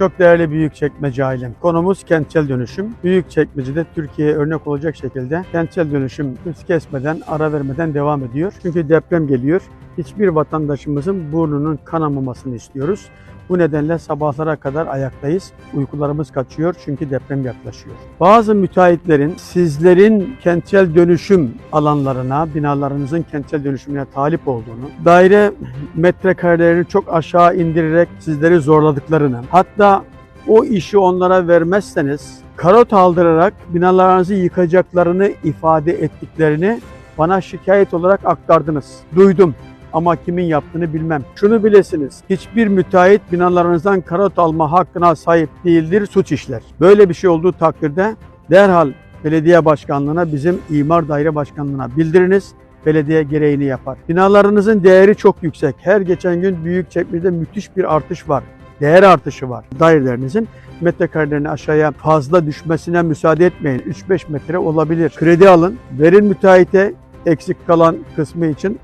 Çok değerli Büyükçekmece ailem. Konumuz kentsel dönüşüm. Büyükçekmece'de Türkiye'ye örnek olacak şekilde kentsel dönüşüm hız kesmeden, ara vermeden devam ediyor. Çünkü deprem geliyor. Hiçbir vatandaşımızın burnunun kanamamasını istiyoruz. Bu nedenle sabahlara kadar ayaktayız. Uykularımız kaçıyor çünkü deprem yaklaşıyor. Bazı müteahhitlerin sizlerin kentsel dönüşüm alanlarına, binalarınızın kentsel dönüşümüne talip olduğunu, daire metrekarelerini çok aşağı indirerek sizleri zorladıklarını, hatta o işi onlara vermezseniz karot aldırarak binalarınızı yıkacaklarını ifade ettiklerini bana şikayet olarak aktardınız. Duydum ama kimin yaptığını bilmem. Şunu bilesiniz, hiçbir müteahhit binalarınızdan karot alma hakkına sahip değildir, suç işler. Böyle bir şey olduğu takdirde derhal belediye başkanlığına, bizim imar daire başkanlığına bildiriniz. Belediye gereğini yapar. Binalarınızın değeri çok yüksek. Her geçen gün büyük çekmede müthiş bir artış var. Değer artışı var. Dairelerinizin metrekarelerini aşağıya fazla düşmesine müsaade etmeyin. 3-5 metre olabilir. Kredi alın, verin müteahhite eksik kalan kısmı için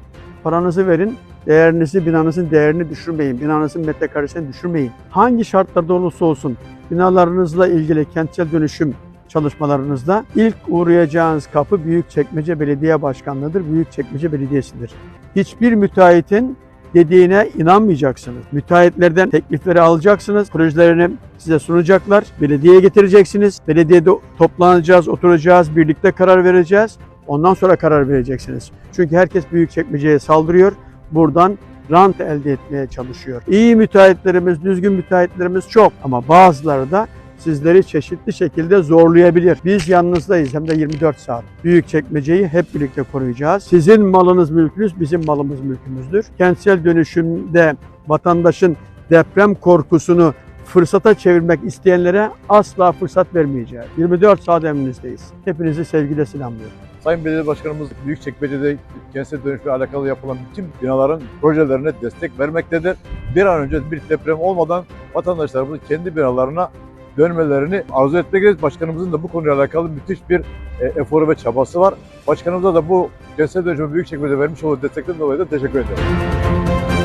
paranızı verin. Değerinizi, binanızın değerini düşürmeyin. Binanızın metrekaresini düşürmeyin. Hangi şartlarda olursa olsun binalarınızla ilgili kentsel dönüşüm çalışmalarınızda ilk uğrayacağınız kapı Büyükçekmece Belediye Başkanlığı'dır. Büyükçekmece Belediyesi'dir. Hiçbir müteahhitin dediğine inanmayacaksınız. Müteahhitlerden teklifleri alacaksınız. Projelerini size sunacaklar. Belediyeye getireceksiniz. Belediyede toplanacağız, oturacağız, birlikte karar vereceğiz. Ondan sonra karar vereceksiniz. Çünkü herkes Büyükçekmece'ye saldırıyor. Buradan rant elde etmeye çalışıyor. İyi müteahhitlerimiz, düzgün müteahhitlerimiz çok ama bazıları da sizleri çeşitli şekilde zorlayabilir. Biz yanınızdayız hem de 24 saat. Büyükçekmece'yi hep birlikte koruyacağız. Sizin malınız mülkünüz, bizim malımız mülkümüzdür. Kentsel dönüşümde vatandaşın deprem korkusunu fırsata çevirmek isteyenlere asla fırsat vermeyeceğiz. 24 saat emrinizdeyiz. Hepinizi sevgiyle selamlıyorum. Sayın Belediye Başkanımız Büyükçekmece'de kentsel dönüşümle alakalı yapılan bütün binaların projelerine destek vermektedir. Bir an önce bir deprem olmadan vatandaşlarımızın kendi binalarına dönmelerini arzu etmektedir. Başkanımızın da bu konuyla alakalı müthiş bir e, eforu ve çabası var. Başkanımıza da bu kentsel dönüşüme Büyükçekmece'de vermiş olduğu destekten dolayı da teşekkür ederim.